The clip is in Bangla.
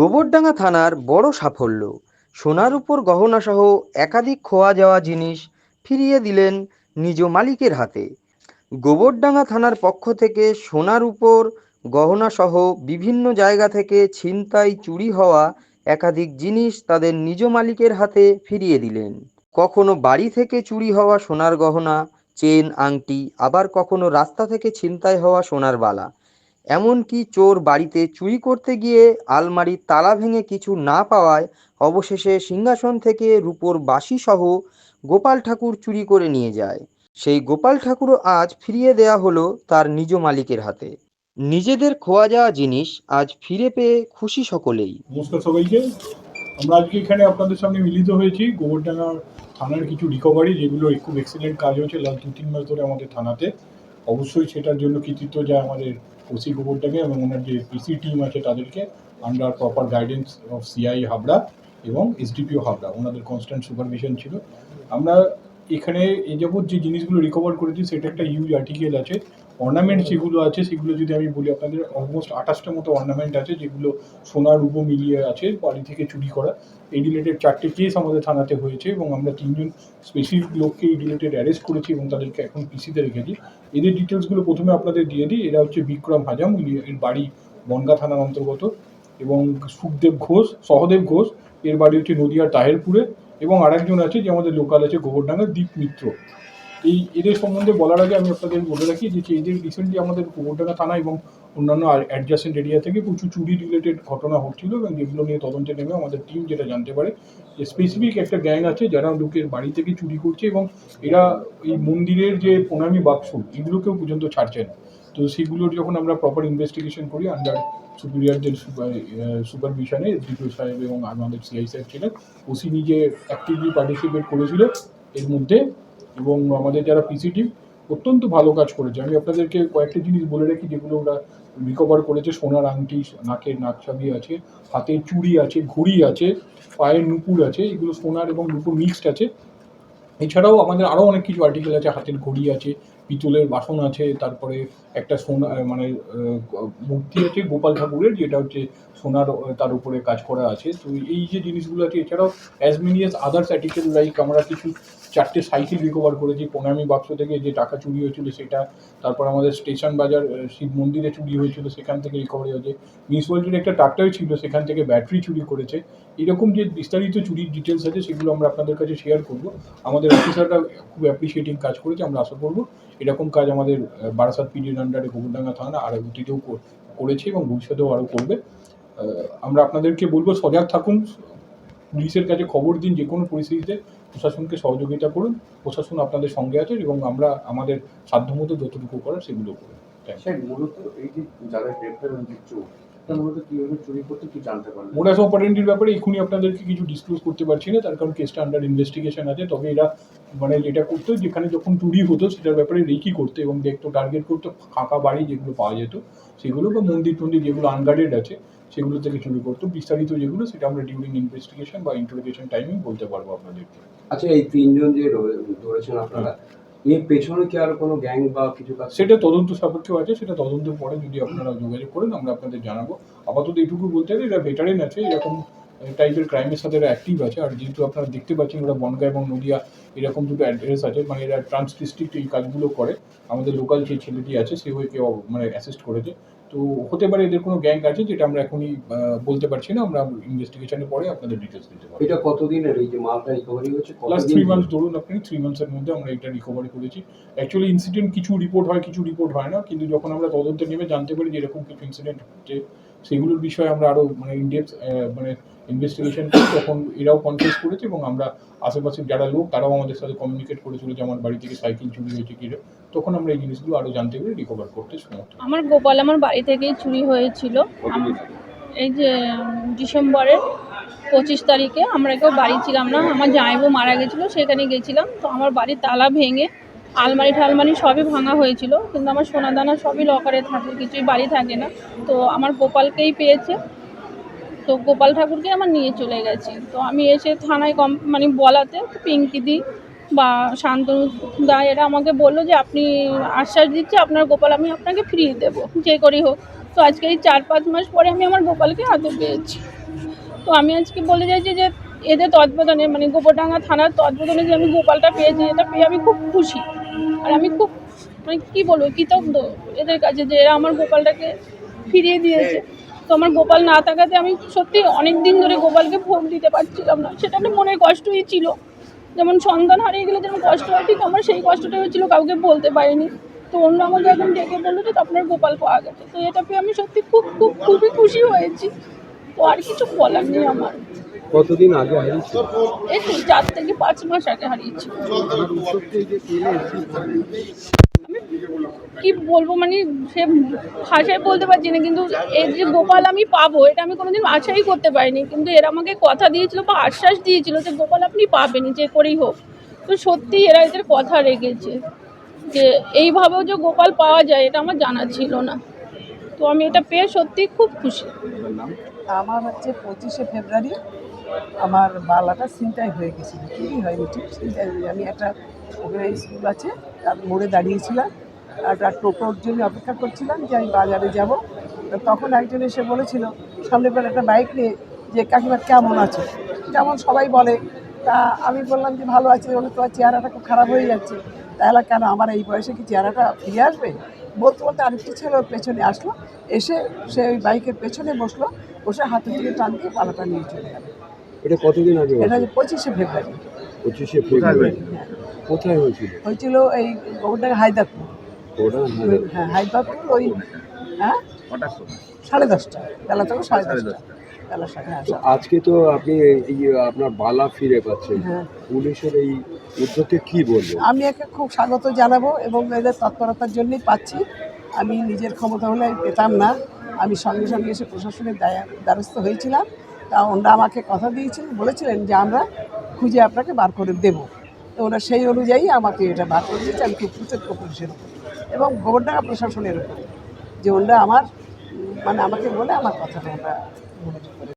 গোবরডাঙ্গা থানার বড় সাফল্য। সোনার উপর গহনাসহ একাধিক খোয়া যাওয়া জিনিস ফিরিয়ে দিলেন নিজ মালিকের হাতে। গোবরডাঙ্গা থানার পক্ষ থেকে সোনার উপর গহনাসহ বিভিন্ন জায়গা থেকে ছিনতাই চুরি হওয়া একাধিক জিনিস তাদের নিজ মালিকের হাতে ফিরিয়ে দিলেন। কখনো বাড়ি থেকে চুরি হওয়া সোনার গহনা, চেন, আংটি, আবার কখনো রাস্তা থেকে ছিনতাই হওয়া সোনার বালা। এমনকি চোর বাড়িতে চুরি করতে গিয়ে আলমারির তালা ভেঙে কিছু না পাওয়ায় অবশেষে সিংহাসন থেকে রূপোর বাসি সহ গোপাল ঠাকুর চুরি করে নিয়ে যায়। সেই গোপাল ঠাকুরও আজ ফিরিয়ে দেয়া হলো তার নিজ মালিকের হাতে। নিজেদের খোয়া যাওয়া জিনিস আজ ফিরে পেয়ে খুশি সকলেই। নমস্কার সবাইকে। আমরা আজকে এখানে আপনাদের সামনে মিলিত হয়েছি। গোবরডাঙ্গা থানার কিছু রিকভারি যেগুলো খুব এক্সিলেন্ট কাজ হয়েছে লাস্ট দু তিন মাস ধরে আমাদের থানাতে। অবশ্যই সেটার জন্য কৃতিত্ব যায় আমাদের ওসি গোবরটাকে এবং ওনার যে পিসি টিম আছে তাদেরকে under proper guidance of CI Habra এবং এসডিপিও হাবড়া ওনাদের কনস্ট্যান্ট সুপারভিশন ছিল। আমরা এখানে এই যাবৎ যে জিনিসগুলো রিকভার করেছি, সেটা একটা ইউজ আর্টিকেল আছে। অর্নামেন্ট যেগুলো আছে, সেগুলো যদি আমি বলি, আপনাদের অলমোস্ট আঠাশটা মতো অর্নামেন্ট আছে, যেগুলো সোনার রূপ মিলিয়ে আছে, বাড়ি থেকে চুরি করা। এই রিলেটেড চারটে কেস আমাদের থানাতে হয়েছে এবং আমরা তিনজন স্পেসিফিক লোককে এই রিলেটেড অ্যারেস্ট করেছি এবং তাদেরকে এখন পিসিতে রেখেছি। এদের ডিটেলসগুলো প্রথমে আপনাদের দিয়ে দিই। এরা হচ্ছে বিক্রম হাজাম এর বাড়ি বনগা থানার অন্তর্গত এবং সুখদেব ঘোষ, সহদেব ঘোষ, এর বাড়ি হচ্ছে নদিয়ার তাহেরপুরে। এবং আরেকজন আছে যে আমাদের লোকাল আছে গোবরডাঙ্গার দীপ মিত্র। এই, এদের সম্বন্ধে বলার আগে আমি আপনাদের বলে রাখি যে যে এদের রিসেন্টলি আমাদের গোবরডাঙ্গা থানা এবং অন্যান্য অ্যাডজাসেন্ট এরিয়া থেকে প্রচুর চুরি রিলেটেড ঘটনা হচ্ছিল এবং যেগুলো নিয়ে তদন্তে নেমে আমাদের টিম যেটা জানতে পারে। যে স্পেসিফিক একটা গ্যাং আছে যারা লোকের বাড়ি থেকে চুরি করছে এবং এরা এই মন্দিরের যে প্রণামী বাক্স, এগুলোকেও পর্যন্ত ছাড়ছে না। তো সেগুলোর যখন আমরা প্রপার ইনভেস্টিগেশন করি আন্ডার সুপিরিয়ারদের সুপারভিশনে এসডিপিও সাহেব এবং আমাদের সিআই সাহেব ছিলেন, ওসি নিজে অ্যাক্টিভলি পার্টিসিপেট করেছিল এর মধ্যে এবং আমাদের যারা পিসিটি অত্যন্ত ভালো কাজ করেছে। আমি আপনাদেরকে কয়েকটি জিনিস বলে রাখি যেগুলো ওরা রিকভার করেছে। সোনার আংটি, নাকের নাকছাবি আছে, হাতে চুড়ি আছে, ঘড়ি আছে, পায়ের নুপুর আছে, এগুলো সোনার এবং নুপুর মিক্সড আছে। এছাড়াও আমাদের আরও অনেক কিছু আর্টিকেল আছে, হাতের ঘড়ি আছে পিতলের বাসন আছে, তারপরে একটা সোনা মানে মূর্তি আছে গোপাল ঠাকুরের, যেটা হচ্ছে সোনার তার উপরে কাজ করা আছে। তো এই যে জিনিসগুলো আছে, এছাড়াও as many as others article like আমরা কিছু চারটে সাইকেল রিকভার করেছি প্রণামী বাক্স থেকে যে টাকা চুরি হয়েছিল সেটা, তারপর আমাদের স্টেশন বাজার শিব মন্দিরে চুরি হয়েছিল, সেখান থেকে রিকভারি হয়েছে। মিউনিসিপ্যালিটির একটা ট্রাক্টর ছিল, সেখান থেকে ব্যাটারি চুরি করেছে। এরকম যে বিস্তারিত চুরির ডিটেলস আছে, সেগুলো আমরা আপনাদের কাছে শেয়ার করব। আমাদের অফিসাররা খুব অ্যাপ্রিসিয়েটিং কাজ করেছে, আমরা আশা করব এরকম কাজ আমাদের বারাসাত পিডির আন্ডারে গোবরডাঙ্গা থানা আর অতীতেও কর- করেছে এবং ভবিষ্যতেও আরও করবে। আমরা আপনাদেরকে বলব সজাগ থাকুন। পুলিশের কাছে খবর দিন যে কোনো পরিস্থিতিতে প্রশাসনকে সহযোগিতা করুন। প্রশাসন আপনাদের সঙ্গে আছে এবং আমরা আমাদের সাধ্যমতো যতটুকু করার সেগুলো স্যার মূলত এই যে যারা গ্রেপ্তার মোডাস অপারেন্টির ব্যাপারে এখনই আপনাদেরকে কিছু ডিসক্লোজ করতে পারছি না তার কারণ কেসটা আন্ডার ইনভেস্টিগেশন আছে তবে এরা মানে যেটা করতো যেখানে যখন চুরি হতো সেটার ব্যাপারে রেকি করতো এবং দেখতো টার্গেট করতো ফাঁকা বাড়ি যেগুলো পাওয়া যেত সেগুলো বা মন্দির টন্দির যেগুলো আনগার্ডেড আছে সেগুলো থেকে চুরি করতো। বিস্তারিত যেগুলো সেটা আমরা ডিউরিং ইনভেস্টিগেশন বা ইন্টারোগেশন টাইমিং বলতে পারব আপনাদেরকে। আচ্ছা এই তিনজন যে ধরেছেন আপনারা এর পেছনে কি আর কোনো গ্যাং বা কিছু কাজ সেটা তদন্ত সাপেক্ষেও আছে সেটা তদন্তের পরে যদি আপনারা যোগাযোগ করেন আমরা আপনাদের জানাব। আপাতত এইটুকু বলতে হবে এরা ভেটারেন আছে এরকম টাইপের ক্রাইমের সাথে এরা অ্যাক্টিভ আছে। আর যেহেতু আপনারা দেখতে পাচ্ছেন ওরা বনগা এবং নদিয়া এরকম দুটো অ্যাড্রেস আছে। মানে এরা ট্রান্স ডিস্ট্রিক্ট এই কাজগুলো করে। আমাদের লোকাল যে ছেলেটি আছে সে ওকে মানে অ্যাসিস্ট করেছে। তো হতে পারে এদের কোনো গ্যাং আছে যেটা আমরা এখনই বলতে পারছি না। আমরা ইনভেস্টিগেশনের পরে আপনাদের ডিটেলস দিতে পারব। এটা কতদিনের? এই যে মালটা রিকভারি হয়েছে লাস্ট থ্রি মান্থস ধরুন আপনি থ্রি মান্থসের মধ্যে আমরা এটা রিকভারি করেছি। অ্যাকচুয়ালি ইনসিডেন্ট কিছু রিপোর্ট হয় কিছু রিপোর্ট হয় না। কিন্তু যখন আমরা তদন্তে নেমে জানতে পারি যে এরকম কিছু ইনসিডেন্ট হচ্ছে সেগুলোর বিষয়ে আমরা আরও মানে ইনডেপথ মানে ইনভেস্টিগেশন করি তখন এরাও কনফিউজ করেছে এবং আমরা আশেপাশের যারা লোক তারাও আমাদের সাথে কমিউনিকেট করেছিল যে আমার বাড়ি থেকে সাইকেল চুরি হয়েছে কি তখন আমরা এই জিনিসগুলো আরও জানতে পেরে রিকভার করতে সমর্থ। আমার গোপাল আমার বাড়ি থেকেই চুরি হয়েছিল। এই যে ডিসেম্বরের পঁচিশ তারিখে আমরা কেউ বাড়ি ছিলাম না। আমার জামাইবু মারা গেছিল সেখানে গেছিলাম। তো আমার বাড়ির তালা ভেঙে আলমারি ঠালমারি সবই ভাঙা হয়েছিল, কিন্তু আমার সোনা দানা সবই লকারে থাকে, কিছুই বাড়ি থাকে না। তো আমার গোপালকেই পেয়েছে, তো গোপাল ঠাকুরকে আমার নিয়ে চলে গেছে। তো আমি এসে থানায় কম মানে বলাতে পিঙ্কি দি বা শান্তনু দা এরা আমাকে বলল যে, আপনি আশ্বাস দিচ্ছে আপনার গোপাল, আমি আপনাকে ফিরিয়ে দেবো, যে করেই হোক। তো আজকে এই চার পাঁচ মাস পরে আমি আমার গোপালকে হাতে পেয়েছি। তো আমি আজকে বলে চাইছি যে, এদের তৎপতনে মানে গোবরডাঙ্গা থানার তৎপতনে যে আমি গোপালটা পেয়েছি, এটা পেয়ে আমি খুব খুশি। আর আমি খুব মানে কী বলব, কৃতজ্ঞ এদের কাছে যে এরা আমার গোপালটাকে ফিরিয়ে দিয়েছে। তো আমার গোপাল না থাকাতে আমি সত্যি অনেক দিন ধরে গোপালকে ভোগ দিতে পারছিলাম না। সেটা একটা মনে কষ্টই ছিল। যেমন সন্তান হারিয়ে গেলে যেমন কষ্ট হয়, ঠিক আমার সেই কষ্টটা হচ্ছিল কাউকে বলতে পারিনি। তো অন্য আমাকে এখন ডেকে বলল যে আপনার গোপাল পাওয়া গেছে। তো এটা পেয়ে আমি সত্যি খুব খুব, খুবই খুশি হয়েছি। তো আর কিছু বলার নেই আমার। কতদিন আগে হারিয়েছিল এই তো চার থেকে পাঁচ মাস আগে হারিয়েছি। কি বলব মানে সে ভাষায় বলতে পারছি না কিন্তু এই যে গোপাল আমি পাবো এটা আমি কোনোদিন আশাই করতে পারিনি। কিন্তু এরা আমাকে কথা দিয়েছিল বা আশ্বাস দিয়েছিল যে গোপাল আপনি পাবেন যে করেই হোক। তো সত্যি এরা এদের কথা রেখেছে যে এইভাবেও যে গোপাল পাওয়া যায় এটা আমার জানা ছিল না। তো আমি এটা পেয়ে সত্যি খুব খুশি। আমার হচ্ছে পঁচিশে ফেব্রুয়ারি। আমার বালাটা ছিনতাই হয়ে গেছিল। চুরি হয়নি ঠিক? ছিনতাই হয়ে আমি একটা ওখানে স্কুল আছে, তার মোড়ে দাঁড়িয়েছিলাম। একটা টোটোর জন্য অপেক্ষা করছিলাম যে আমি বাজারে যাব। তখন একজন এসে বলেছিল সামনে বেলা একটা বাইক নিয়ে যে কাকিমা কেমন আছে? যেমন সবাই বলে, তা আমি বললাম যে ভালো আছে, বলে তোমার চেহারাটা খুব খারাপ হয়ে যাচ্ছে। তাহলে কেন আমার এই বয়সে কি চেহারাটা ফিরে আসবে? বলতে বলতে আরেকটি ছেলে ওর পেছনে আসলো। এসে সে ওই বাইকের পেছনে বসল। বসে হাতে থেকে টান দিয়ে পালাটা নিয়ে চলে গেল। এটা কতদিন আগে এটা পঁচিশে ফেব্রুয়ারি। পঁচিশে ফেব্রুয়ারি। কোথায় হয়েছিল? হয়েছিল এই গোবরডাঙ্গা হায়দারপুর ওটা হ্যাঁ হায়দারপুর ওই হ্যাঁ? সাড়ে দশটা। বেলা তখন সাড়ে দশটা। বেলা সাড়ে আজকে তো আপনি এই আপনার বালা ফিরে পাচ্ছেন। হ্যাঁ। পুলিশের এই উদ্যোগকে কি বলবেন? আমি একে খুব স্বাগত জানাব এবং এদের তৎপরতার জন্যই পাচ্ছি। আমি নিজের ক্ষমতা হলে পেতাম না। আমি সঙ্গে সঙ্গে এসে প্রশাসনের দায়- দ্বারস্থ হয়েছিলাম। তা ওনারা আমাকে কথা দিয়েছেন বলেছিলেন যে আমরা খুঁজে আপনাকে বার করে দেব। তো ওরা সেই অনুযায়ী আমাকে এটা বার করে দিয়েছে, আমি খুব কৃতজ্ঞ পুলিশের এবং গোবরডাঙ্গা প্রশাসনের যে ওনারা আমার মানে আমাকে বলে আমার কথাটা ওনারা মনোযোগ করে